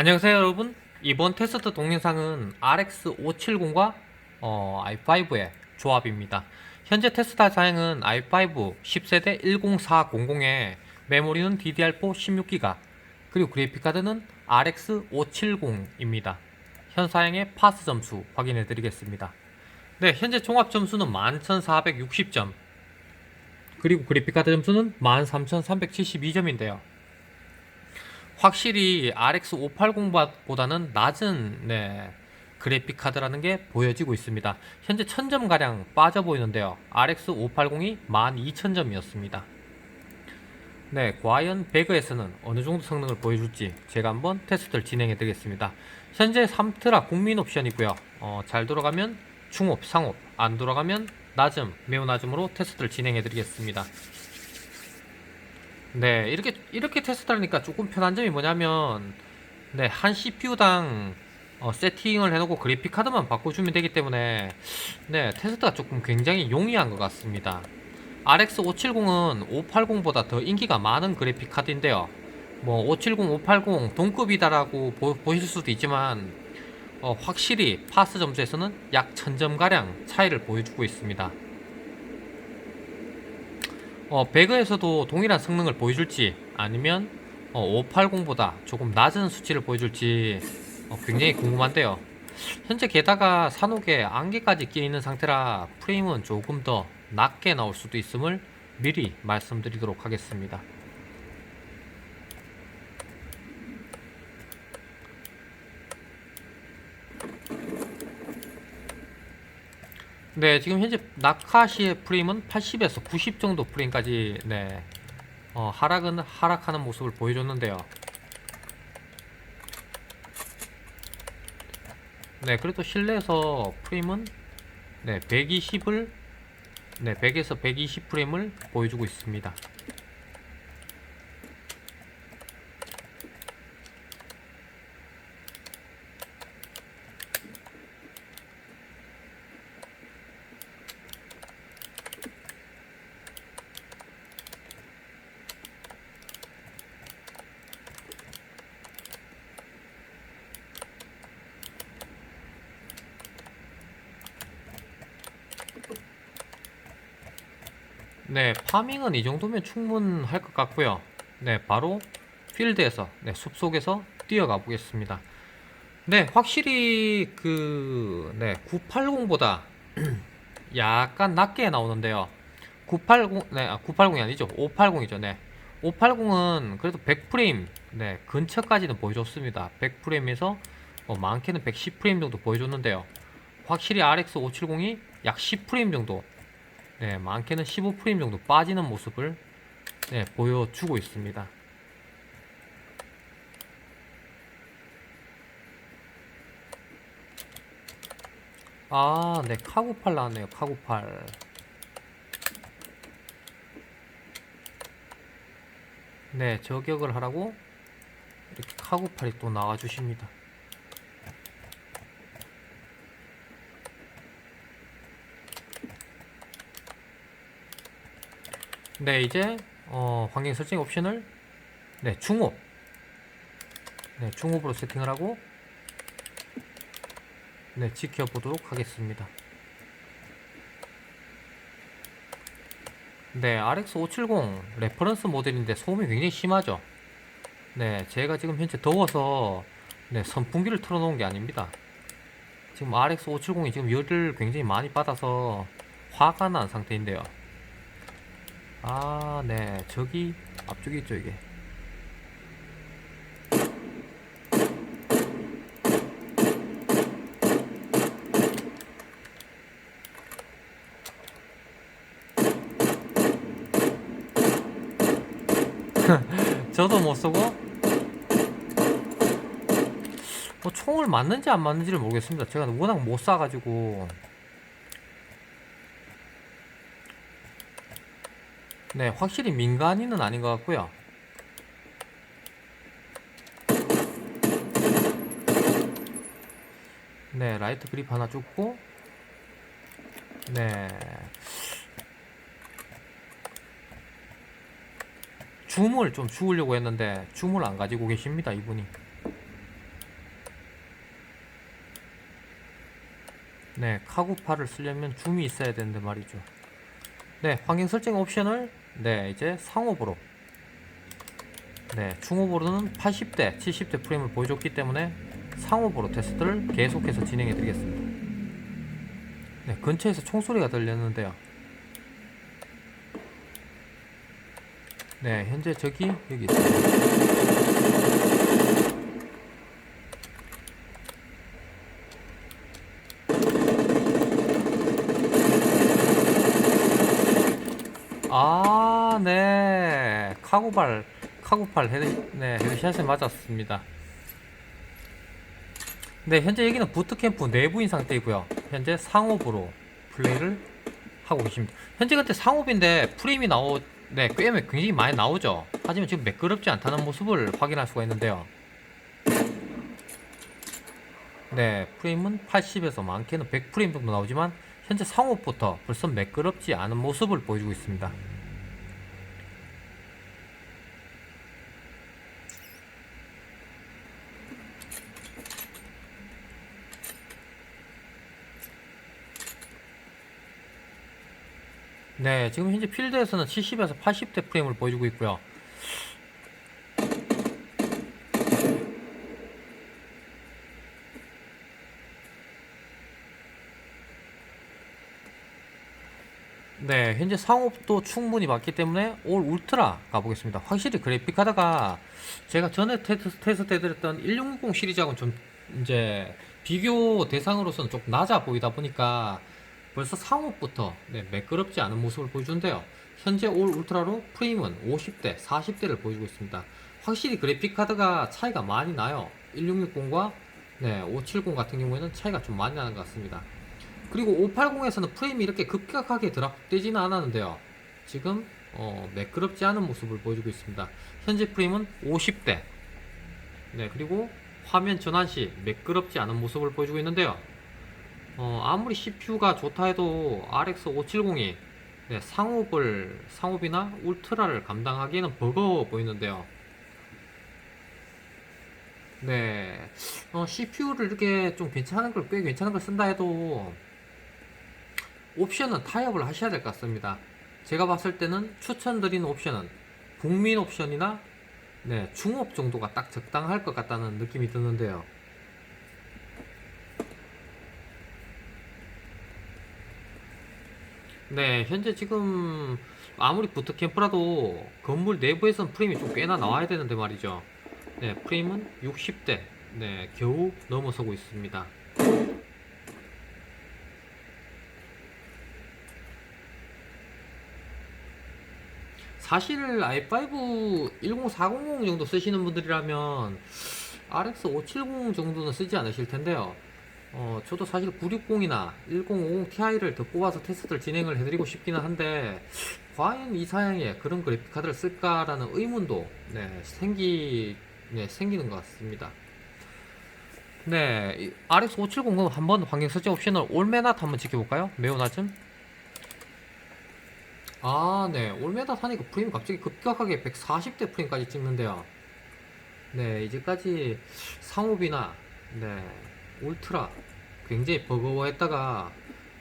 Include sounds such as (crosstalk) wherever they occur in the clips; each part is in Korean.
안녕하세요 여러분. 이번 테스트 동영상은 RX 570과 어, i5의 조합입니다. 현재 테스트할 사양은 i5 10세대 10400에 메모리는 DDR4 16기가 그리고 그래픽카드는 RX 570입니다. 현 사양의 파스 점수 확인해 드리겠습니다. 네 현재 종합 점수는 11460점 그리고 그래픽카드 점수는 13372점인데요 확실히 RX 580보다는 낮은 네, 그래픽 카드라는 게 보여지고 있습니다. 현재 1000점 가량 빠져 보이는데요. RX 580이 12000점이었습니다. 네, 과연 배그에서는 어느 정도 성능을 보여줄지 제가 한번 테스트를 진행해 드리겠습니다. 현재 3트라 국민 옵션이고요. 어, 잘 돌아가면 중옵, 상옵, 안 돌아가면 낮음, 매우 낮음으로 테스트를 진행해 드리겠습니다. 네, 이렇게 이렇게 테스트하니까 조금 편한 점이 뭐냐면 네, 한 CPU당 어, 세팅을 해놓고 그래픽 카드만 바꿔주면 되기 때문에 네, 테스트가 조금 굉장히 용이한 것 같습니다. RX 570은 580보다 더 인기가 많은 그래픽 카드인데요. 뭐 570, 580 동급이다라고 보, 보실 수도 있지만 어, 확실히 파스 점수에서는 약 1000점 가량 차이를 보여주고 있습니다. 어, 배그에서도 동일한 성능을 보여줄지 아니면 어, 580보다 조금 낮은 수치를 보여줄지 어, 굉장히 궁금한데요. 현재 게다가 산옥에 안개까지 끼어 있는 상태라 프레임은 조금 더 낮게 나올 수도 있음을 미리 말씀드리도록 하겠습니다. 네, 지금 현재 나카시의 프레임은 80에서 90 정도 프레임까지 네, 어, 하락은 하락하는 모습을 보여줬는데요. 네, 그래도 실내에서 프레임은 네, 120을 네, 100에서 120 프레임을 보여주고 있습니다. 네, 파밍은 이 정도면 충분할 것 같고요. 네, 바로 필드에서, 네, 숲속에서 뛰어가 보겠습니다. 네, 확실히 그, 네, 980보다 (clears throat) 약간 낮게 나오는데요. 980, 네, 아, 980이 아니죠. 580이죠. 네. 580은 그래도 100프레임, 네, 근처까지는 보여줬습니다. 100프레임에서 어, 많게는 110프레임 정도 보여줬는데요. 확실히 RX 570이 약 10프레임 정도 네, 많게는 15프레임 정도 빠지는 모습을 네, 보여주고 있습니다. 아, 네, 카구팔 나왔네요. 카구팔. 네, 저격을 하라고 이렇게 카구팔이 또 나와 주십니다. 네, 이제 어, 환경 설정 옵션을 네, 중옵. 네, 중옵으로 세팅을 하고 네, 지켜보도록 하겠습니다. 네, RX 570 레퍼런스 모델인데 소음이 굉장히 심하죠. 네, 제가 지금 현재 더워서 네, 선풍기를 틀어놓은 게 아닙니다. 지금 RX 570이 지금 열을 굉장히 많이 받아서 화가 난 상태인데요. 아, 네. 저기 앞쪽에 있죠, 이게. (laughs) 저도 못 쏘고 뭐 총을 맞는지 안 맞는지를 모르겠습니다. 제가 워낙 못 쏴가지고 네, 확실히 민간인은 아닌 것 같고요. 네, 라이트 그립 하나 줬고 네. 줌을 좀 주우려고 했는데 줌을 안 가지고 계십니다, 이분이. 네, 카구파를 쓰려면 줌이 있어야 되는데 말이죠. 네, 환경 설정 옵션을 네, 이제 상업으로 네, 중업으로는 80대, 70대 프레임을 보여줬기 때문에 상업으로 테스트를 계속해서 진행해 드리겠습니다. 네, 근처에서 총소리가 들렸는데요. 네, 현재 저기 여기 있습니다. 아, 네. 카고발, 카고팔 헤드, 네, 헤드샷에 맞았습니다. 네, 현재 여기는 부트캠프 내부인 상태이고요. 현재 상업으로 플레이를 하고 계십니다. 현재 근데 상업인데 프레임이 나오, 네, 꽤 굉장히 많이 나오죠. 하지만 지금 매끄럽지 않다는 모습을 확인할 수가 있는데요. 네, 프레임은 80에서 많게는 100 프레임 정도 나오지만 현재 상업부터 벌써 매끄럽지 않은 모습을 보여주고 있습니다. 네, 지금 현재 필드에서는 70에서 80대 프레임을 보여주고 있고요. 네, 현재 상업도 충분히 맞기 때문에 올 울트라 가보겠습니다. 확실히 그래픽 카드가 제가 전에 테스트, 테스트 해드렸던 1660 시리즈하고는 좀 이제 비교 대상으로서는 조금 낮아 보이다 보니까 벌써 상업부터 네, 매끄럽지 않은 모습을 보여주는데요. 현재 올 울트라로 프레임은 50대, 40대를 보여주고 있습니다. 확실히 그래픽 카드가 차이가 많이 나요. 1660과 네, 570 같은 경우에는 차이가 좀 많이 나는 것 같습니다. 그리고 580에서는 프레임이 이렇게 급격하게 드랍되지는 않았는데요. 지금 어, 매끄럽지 않은 모습을 보여주고 있습니다. 현재 프레임은 50대. 네, 그리고 화면 전환 시 매끄럽지 않은 모습을 보여주고 있는데요. 어, 아무리 CPU가 좋다 해도 RX 570이 네, 상업을 상업이나 울트라를 감당하기에는 버거워 보이는데요. 네, 어, CPU를 이렇게 좀 괜찮은 걸 꽤 괜찮은 걸 쓴다 해도 옵션은 타협을 하셔야 될 것 같습니다. 제가 봤을 때는 추천드리는 옵션은 국민 옵션이나 네, 중업 정도가 딱 적당할 것 같다는 느낌이 드는데요. 네, 현재 지금 아무리 부트캠프라도 건물 내부에선 프레임이 좀 꽤나 나와야 되는데 말이죠. 네, 프레임은 60대, 네, 겨우 넘어서고 있습니다. 사실 i5 10400 정도 쓰시는 분들이라면 RX 570 정도는 쓰지 않으실 텐데요. 어, 저도 사실 960이나 1050 Ti를 더 뽑아서 테스트를 진행을 해드리고 싶기는 한데, 과연 이 사양에 그런 그래픽 카드를 쓸까라는 의문도, 네, 생기, 네, 생기는 것 같습니다. 네, 이 RX 570은 한번 환경 설정 옵션을 올메낫 한번 지켜볼까요? 매우 낮음? 아, 네. 올메낫 하니까 프레임 갑자기 급격하게 140대 프레임까지 찍는데요. 네, 이제까지 상업이나, 네, 울트라 굉장히 버거워했다가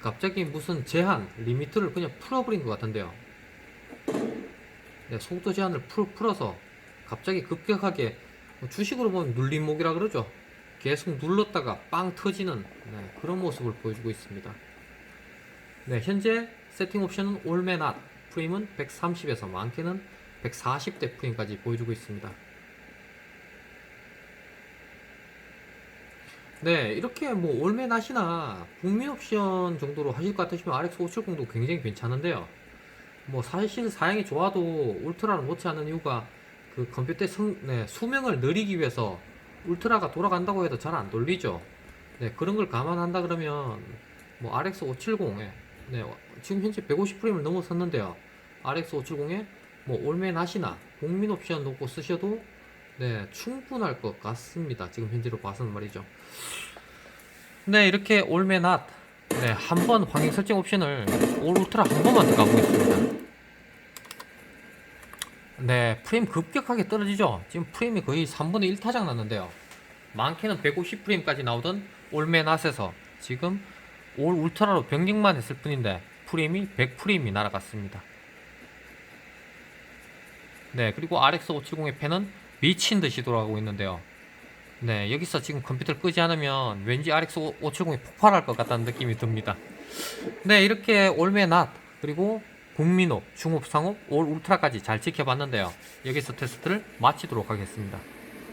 갑자기 무슨 제한 리미트를 그냥 풀어버린 것 같은데요. 네, 속도 제한을 풀, 풀어서 갑자기 급격하게 뭐 주식으로 보면 눌림목이라 그러죠. 계속 눌렀다가 빵 터지는 네, 그런 모습을 보여주고 있습니다. 네, 현재 세팅 옵션은 올메낫 프레임은 130에서 많게는 140대 프레임까지 보여주고 있습니다. 네, 이렇게 뭐 올메낫이나 국민 옵션 정도로 하실 것 같으시면 RX 570도 굉장히 괜찮은데요. 뭐 사실 사양이 좋아도 울트라를 못치 않는 이유가 그 컴퓨터의 성, 네, 수명을 늘리기 위해서 울트라가 돌아간다고 해도 잘 안 돌리죠. 네, 그런 걸 감안한다 그러면 뭐 RX 570에 네, 지금 현재 150프레임을 넘어섰는데요. RX 570에 뭐 올메낫이나 국민 옵션 놓고 쓰셔도 네, 충분할 것 같습니다. 지금 현재로 봐서는 말이죠. 네, 이렇게 올메낫 네, 한번 환경 설정 옵션을 올 울트라 한 번만 더 가보겠습니다. 네, 프레임 급격하게 떨어지죠. 지금 프레임이 거의 3분의 1 타작 났는데요. 많게는 150 프레임까지 나오던 올메낫에서 지금 올 울트라로 변경만 했을 뿐인데 프레임이 100 프레임이 날아갔습니다. 네, 그리고 RX 570의 펜은 미친 듯이 돌아가고 있는데요. 네, 여기서 지금 컴퓨터를 끄지 않으면 왠지 RX 570이 폭발할 것 같다는 느낌이 듭니다. 네, 이렇게 올메 낫 그리고 국민호, 중업, 상업, 올 울트라까지 잘 지켜봤는데요. 여기서 테스트를 마치도록 하겠습니다.